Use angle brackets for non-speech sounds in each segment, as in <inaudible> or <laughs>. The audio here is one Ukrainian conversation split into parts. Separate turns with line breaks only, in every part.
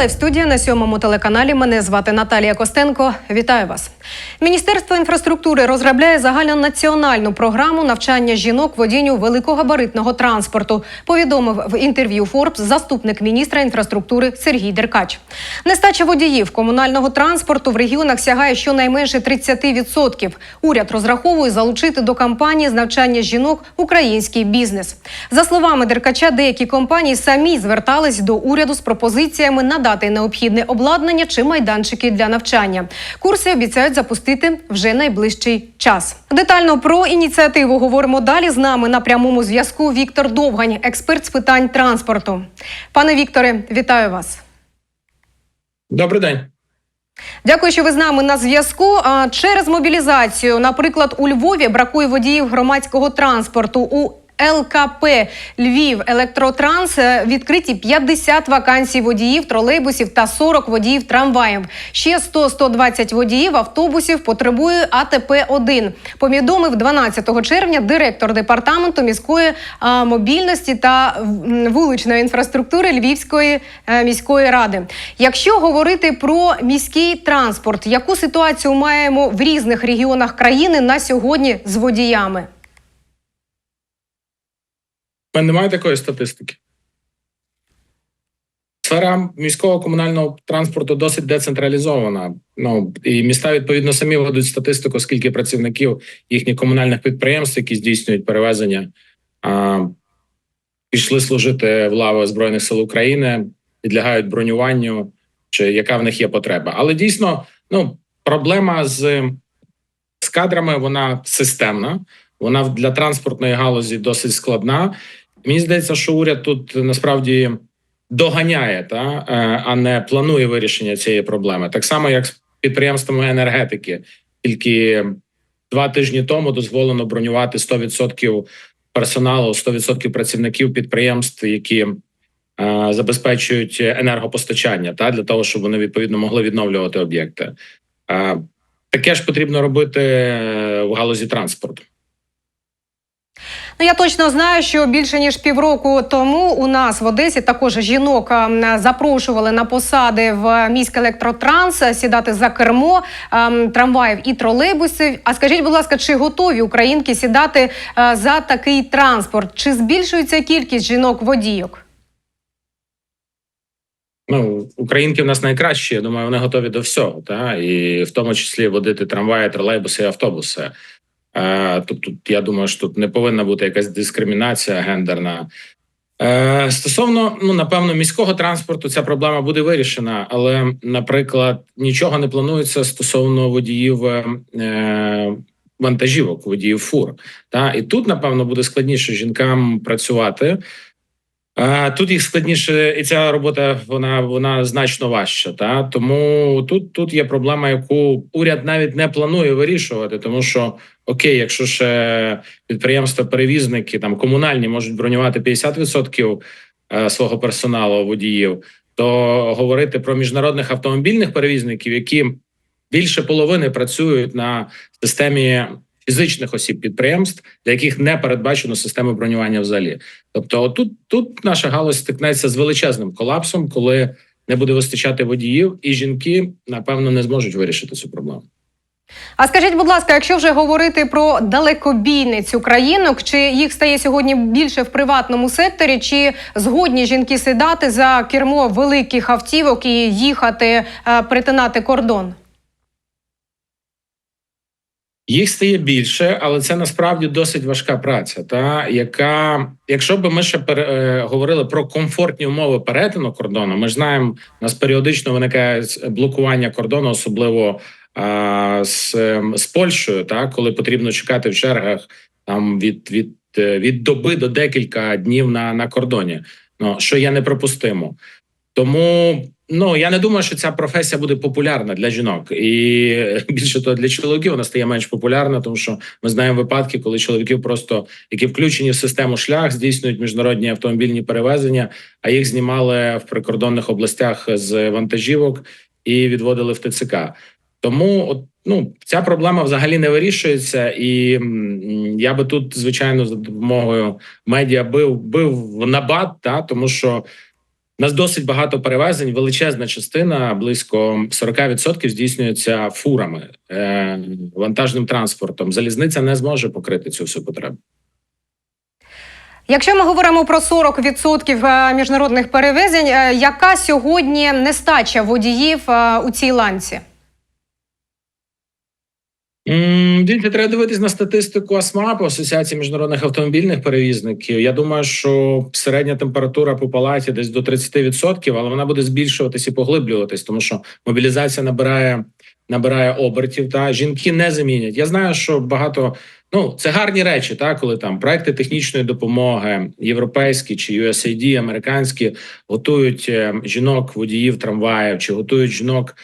Лайв студія на сьомому телеканалі. Мене звати Наталія Костенко. Вітаю вас. Міністерство інфраструктури розробляє загальнонаціональну програму навчання жінок водінню великогабаритного транспорту. Повідомив в інтерв'ю Форбс заступник міністра інфраструктури Сергій Деркач. Нестача водіїв комунального транспорту в регіонах сягає щонайменше 30%. Уряд розраховує залучити до кампанії з навчання жінок український бізнес. За словами Деркача, деякі компанії самі звертались до уряду з пропозиціями надати необхідне обладнання чи майданчики для навчання. Курси обіцяють запустити вже найближчий час. Детально про ініціативу говоримо далі. З нами на прямому зв'язку Віктор Довгань, експерт з питань транспорту. Пане Вікторе, вітаю вас.
Добрий день.
Дякую, що ви з нами на зв'язку. Через мобілізацію, наприклад, у Львові бракує водіїв громадського транспорту. У ЛКП Львів Електротранс е, відкриті 50 вакансій водіїв тролейбусів та 40 водіїв трамваїв. Ще 100-120 водіїв автобусів потребує АТП 1 Повідомив 12 червня директор департаменту міської мобільності та вуличної інфраструктури Львівської е, міської ради. Якщо говорити про міський транспорт, яку ситуацію маємо в різних регіонах країни на сьогодні з водіями?
У мене немає такої статистики. Сфера міського комунального транспорту досить децентралізована. Ну і міста відповідно самі ведуть статистику, скільки працівників їхніх комунальних підприємств, які здійснюють перевезення, а, пішли служити в лави Збройних сил України, підлягають бронюванню, чи яка в них є потреба. Але дійсно, ну проблема з, з кадрами вона системна. Вона для транспортної галузі досить складна. Мені здається, що уряд тут насправді доганяє, та е, а не планує вирішення цієї проблеми. Так само, як з підприємствами енергетики, тільки два тижні тому дозволено бронювати 100% персоналу, 100% працівників підприємств, які е, забезпечують енергопостачання, та для того, щоб вони відповідно могли відновлювати об'єкти. Е, таке ж потрібно робити в галузі транспорту.
Ну, я точно знаю, що більше ніж півроку тому у нас в Одесі також жінок запрошували на посади в міськ електротранс е, сідати за кермо ем, трамваїв і тролейбусів. А скажіть, будь ласка, чи готові українки сідати е, за такий транспорт? Чи збільшується кількість жінок водійок?
Ну, українки в нас найкращі. Я думаю, вони готові до всього, та і в тому числі водити трамваї, тролейбуси і автобуси. Е, тобто, я думаю, що тут не повинна бути якась дискримінація гендерна. Е, стосовно ну напевно міського транспорту, ця проблема буде вирішена, але, наприклад, нічого не планується стосовно водіїв е, вантажівок, водіїв фур. Та і тут, напевно, буде складніше жінкам працювати. Тут їх складніше, і ця робота вона вона значно важча. Та тому тут тут є проблема, яку уряд навіть не планує вирішувати, тому що окей, якщо ще підприємства-перевізники там комунальні можуть бронювати 50% е, свого персоналу водіїв, то говорити про міжнародних автомобільних перевізників, які більше половини працюють на системі фізичних осіб підприємств, для яких не передбачено системи бронювання взагалі. Тобто, тут тут наша галузь стикнеться з величезним колапсом, коли не буде вистачати водіїв, і жінки напевно не зможуть вирішити цю проблему.
А скажіть, будь ласка, якщо вже говорити про далекобійниць українок, чи їх стає сьогодні більше в приватному секторі, чи згодні жінки сідати за кермо великих автівок і їхати е, перетинати кордон?
Їх стає більше, але це насправді досить важка праця. Та яка, якщо б ми ще пере, е, говорили про комфортні умови перетину кордону, ми знаємо, у нас періодично виникає блокування кордону, особливо е, з, з Польщею, та коли потрібно чекати в чергах там від від, від доби до декілька днів на, на кордоні. Ну що є неприпустимо. Тому ну я не думаю, що ця професія буде популярна для жінок, і більше того, для чоловіків вона стає менш популярна, тому що ми знаємо випадки, коли чоловіків просто які включені в систему шлях, здійснюють міжнародні автомобільні перевезення, а їх знімали в прикордонних областях з вантажівок і відводили в ТЦК. Тому от ну ця проблема взагалі не вирішується, і я би тут звичайно за допомогою медіа бив бив набат, та тому що Нас досить багато перевезень. Величезна частина, близько 40% здійснюється фурами, е, вантажним транспортом. Залізниця не зможе покрити цю всю потребу.
Якщо ми говоримо про 40% е, міжнародних перевезень, е, яка сьогодні нестача водіїв у цій ланці?
Дивіться, треба дивитись на статистику АСМАПу, Асоціації міжнародних автомобільних перевізників. Я думаю, що середня температура по палаті десь до 30%, але вона буде збільшуватись і поглиблюватись, тому що мобілізація набирає набирає обертів. Та жінки не замінять. Я знаю, що багато ну це гарні речі, та коли там проекти технічної допомоги, європейські чи USAID, американські готують е, жінок, водіїв трамваїв, чи готують жінок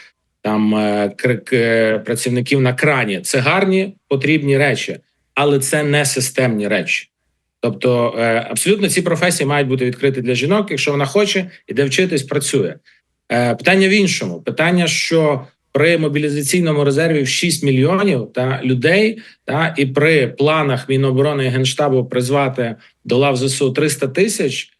там е, працівників на крані. Це гарні потрібні речі, але це не системні речі. Тобто, е, абсолютно ці професії мають бути відкриті для жінок. Якщо вона хоче, іде вчитись, працює. Е, Питання в іншому: питання, що при мобілізаційному резерві в 6 мільйонів та людей, та і при планах Міноборони і Генштабу призвати до лав ЗСУ 300 тисяч е,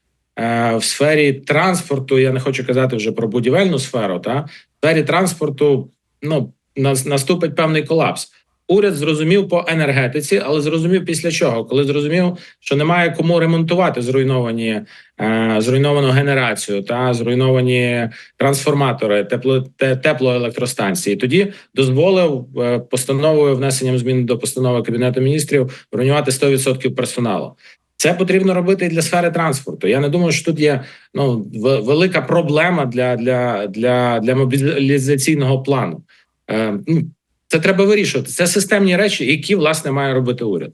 в сфері транспорту. Я не хочу казати вже про будівельну сферу, та в сфері транспорту ну нас- наступить певний колапс. Уряд зрозумів по енергетиці, але зрозумів після чого, коли зрозумів, що немає кому ремонтувати зруйновані е, зруйновану генерацію та зруйновані трансформатори, тепло те, теплоелектростанції. Тоді дозволив е, постановою внесенням змін до постанови кабінету міністрів бронювати 100% персоналу. Це потрібно робити і для сфери транспорту. Я не думаю, що тут є ну велика проблема для, для, для, для мобілізаційного плану. Е, ну, це треба вирішувати. Це системні речі, які власне має робити уряд.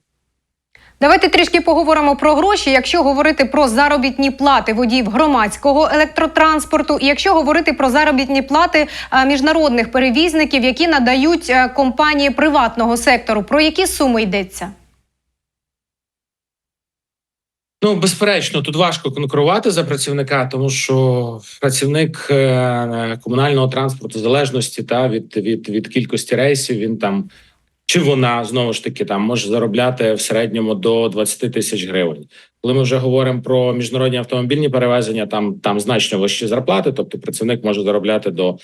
Давайте трішки поговоримо про гроші. Якщо говорити про заробітні плати водіїв громадського електротранспорту, і якщо говорити про заробітні плати е, міжнародних перевізників, які надають е, компанії приватного сектору, про які суми йдеться?
Ну, безперечно, тут важко конкурувати за працівника, тому що працівник е, комунального транспорту в залежності та від, від, від кількості рейсів він там чи вона знову ж таки там може заробляти в середньому до 20 тисяч гривень. Коли ми вже говоримо про міжнародні автомобільні перевезення, там там значно вищі зарплати, тобто працівник може заробляти до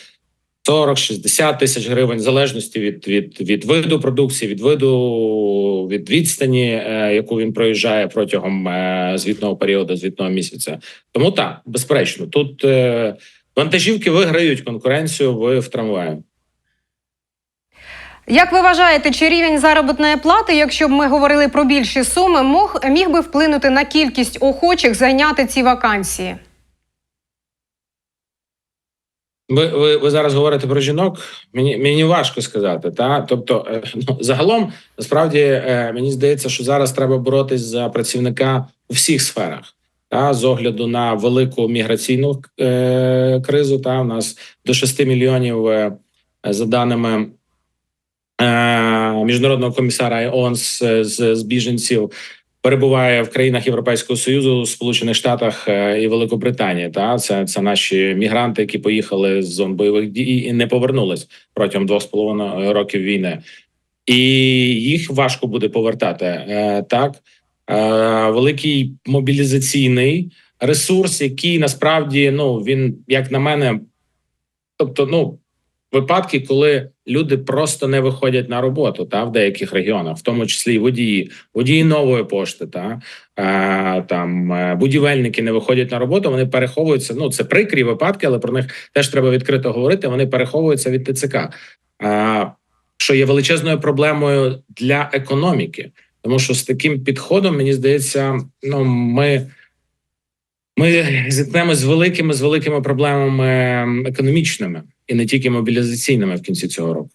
40-60 тисяч гривень, в залежності від, від, від виду продукції, від виду від відстані, е, яку він проїжджає протягом е, звітного періоду, звітного місяця. Тому так, безперечно, тут е, вантажівки виграють конкуренцію в, в трамваї.
Як ви вважаєте, чи рівень заробітної плати, якщо б ми говорили про більші суми, мог міг би вплинути на кількість охочих зайняти ці вакансії?
Ви, ви, ви зараз говорите про жінок. Мені мені важко сказати. Та тобто, е, ну загалом, насправді е, мені здається, що зараз треба боротись за працівника у всіх сферах. Та з огляду на велику міграційну е, кризу, та у нас до 6 мільйонів е, за даними е, міжнародного комісара ООН з, з, з біженців перебуває в країнах Європейського союзу, Сполучених Штатах е, і Великобританії. Та це, це наші мігранти, які поїхали з зон бойових дій і не повернулись протягом двох з половиною років війни, і їх важко буде повертати. Е, Так Е, великий мобілізаційний ресурс, який насправді ну він, як на мене, тобто, ну випадки, коли люди просто не виходять на роботу, та в деяких регіонах, в тому числі і водії, водії нової пошти, та е, там е, будівельники не виходять на роботу. Вони переховуються. Ну це прикрі випадки, але про них теж треба відкрито говорити. Вони переховуються від ТЦК, е, що є величезною проблемою для економіки. Тому що з таким підходом мені здається, ну ми. Ми зіткнемось з великими з великими проблемами ем, економічними і не тільки мобілізаційними в кінці цього року.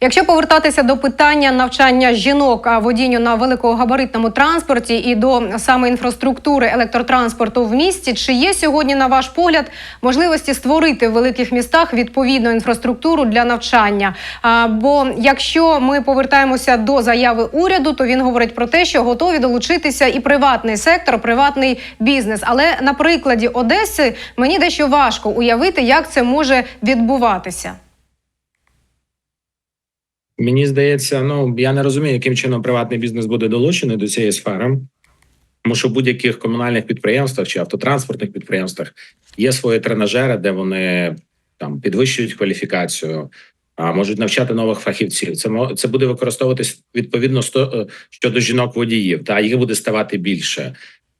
Якщо повертатися до питання навчання жінок водінню на великогабаритному транспорті і до саме інфраструктури електротранспорту в місті, чи є сьогодні, на ваш погляд, можливості створити в великих містах відповідну інфраструктуру для навчання? А, бо якщо ми повертаємося до заяви уряду, то він говорить про те, що готові долучитися і приватний сектор, приватний бізнес. Але на прикладі Одеси мені дещо важко уявити, як це може відбуватися.
Мені здається, ну я не розумію, яким чином приватний бізнес буде долучений до цієї сфери. Тому що в будь-яких комунальних підприємствах чи автотранспортних підприємствах є свої тренажери, де вони там підвищують кваліфікацію, а можуть навчати нових фахівців. Це це буде використовуватись відповідно сто- е, щодо жінок водіїв. Та їх буде ставати більше.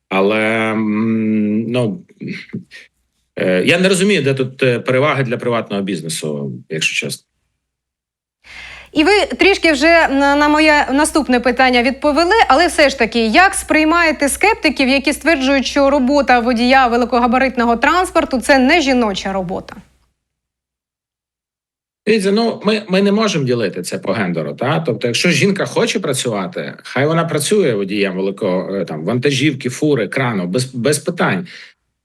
Але ну е, я не розумію, де тут е, переваги для приватного бізнесу, якщо чесно.
І ви трішки вже на моє наступне питання відповіли, але все ж таки, як сприймаєте скептиків, які стверджують, що робота водія великогабаритного транспорту це не жіноча робота?
Дивіться, ну ми, ми не можемо ділити це по гендеру. Та тобто, якщо жінка хоче працювати, хай вона працює водієм великого е, там вантажівки, фури, крану, без, без питань.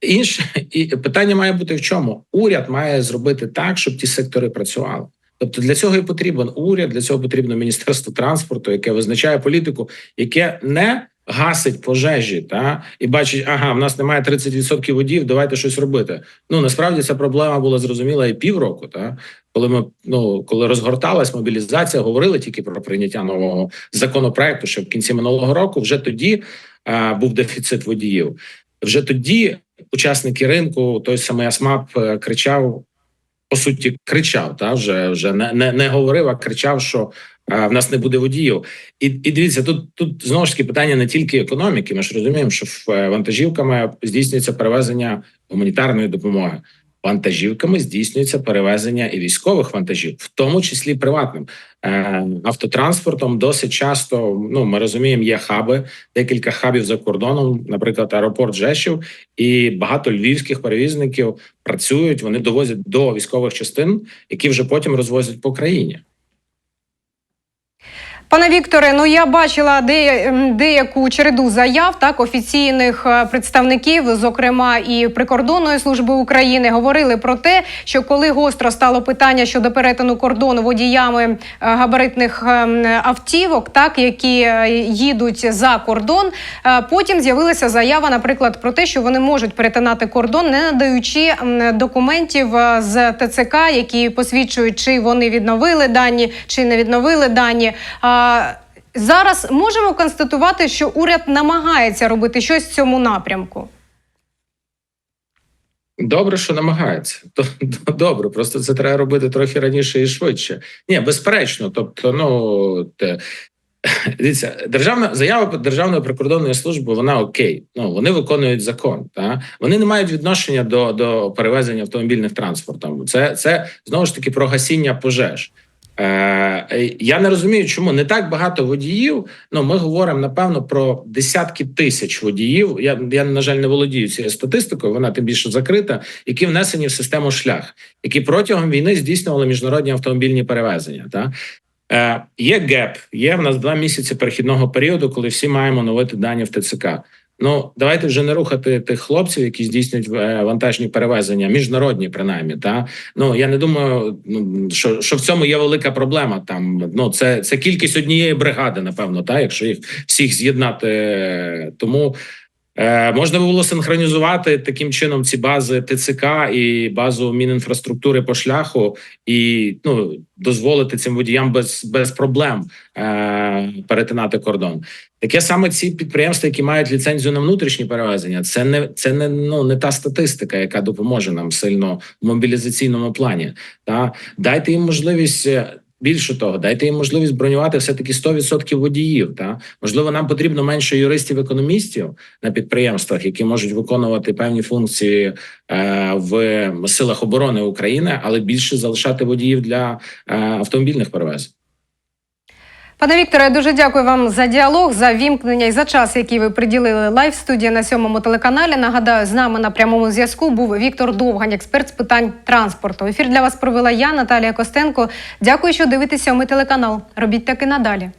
Інше і питання має бути в чому? Уряд має зробити так, щоб ті сектори працювали. Тобто для цього і потрібен уряд, для цього потрібно міністерство транспорту, яке визначає політику, яке не гасить пожежі, та і бачить, ага, в нас немає 30% водіїв, давайте щось робити. Ну насправді ця проблема була зрозуміла і півроку, та коли ми ну коли розгорталась мобілізація, говорили тільки про прийняття нового законопроекту, що в кінці минулого року вже тоді а, був дефіцит водіїв. Вже тоді учасники ринку, той самий АСМАП е, кричав. По суті, кричав, та вже вже не, не, не говорив, а кричав, що а, в нас не буде водіїв. І, і дивіться, тут тут знову ж таки питання не тільки економіки. Ми ж розуміємо, що в е, вантажівками здійснюється перевезення гуманітарної допомоги. Вантажівками здійснюється перевезення і військових вантажів, в тому числі приватним Е, автотранспортом. Досить часто ну ми розуміємо, є хаби, декілька хабів за кордоном, наприклад, аеропорт Жешів, і багато львівських перевізників працюють. Вони довозять до військових частин, які вже потім розвозять по країні.
Пане Вікторе, ну я бачила де, деяку череду заяв так офіційних е, представників, зокрема і прикордонної служби України, говорили про те, що коли гостро стало питання щодо перетину кордону водіями е, габаритних е, автівок, так які е, їдуть за кордон, потім з'явилася заява, наприклад, про те, що вони можуть перетинати кордон, не надаючи документів з ТЦК, які посвідчують, чи вони відновили дані, чи не відновили дані. Зараз можемо констатувати, що уряд намагається робити щось в цьому напрямку.
Добре, що намагається. <laughs> Добре, просто це треба робити трохи раніше і швидше. Ні, безперечно. Тобто, ну те, <laughs> дивіться, державна заява Державної прикордонної служби, вона окей. Ну вони виконують закон. Та вони не мають відношення до, до перевезення автомобільних транспортом. Це це знову ж таки про гасіння пожеж. Е, я не розумію, чому не так багато водіїв. Ну, ми говоримо напевно про десятки тисяч водіїв. Я я на жаль не володію цією статистикою. Вона тим більше закрита, які внесені в систему шлях, які протягом війни здійснювали міжнародні автомобільні перевезення. Та е, є геп, є в нас два місяці перехідного періоду, коли всі маємо новити дані в ТЦК. Ну давайте вже не рухати тих хлопців, які здійснюють е, вантажні перевезення, міжнародні, принаймні. Та ну я не думаю, ну що, що в цьому є велика проблема. Там ну це це кількість однієї бригади, напевно, та якщо їх всіх з'єднати, тому. Е, можна було синхронізувати таким чином ці бази ТЦК і базу Мінінфраструктури по шляху, і ну дозволити цим водіям без без проблем е, перетинати кордон. Таке саме ці підприємства, які мають ліцензію на внутрішні перевезення, це не це не ну не та статистика, яка допоможе нам сильно в мобілізаційному плані. Та дайте їм можливість. Більше того, дайте їм можливість бронювати все таки 100% водіїв. Та можливо, нам потрібно менше юристів-економістів на підприємствах, які можуть виконувати певні функції е, в силах оборони України, але більше залишати водіїв для е, автомобільних перевезень.
Пане Вікторе, я дуже дякую вам за діалог, за вімкнення і за час, який ви приділили лайв студії на сьомому телеканалі. Нагадаю, з нами на прямому зв'язку був Віктор Довгань, експерт з питань транспорту. Ефір для вас провела я, Наталія Костенко. Дякую, що дивитеся. Ми телеканал. Робіть так і надалі.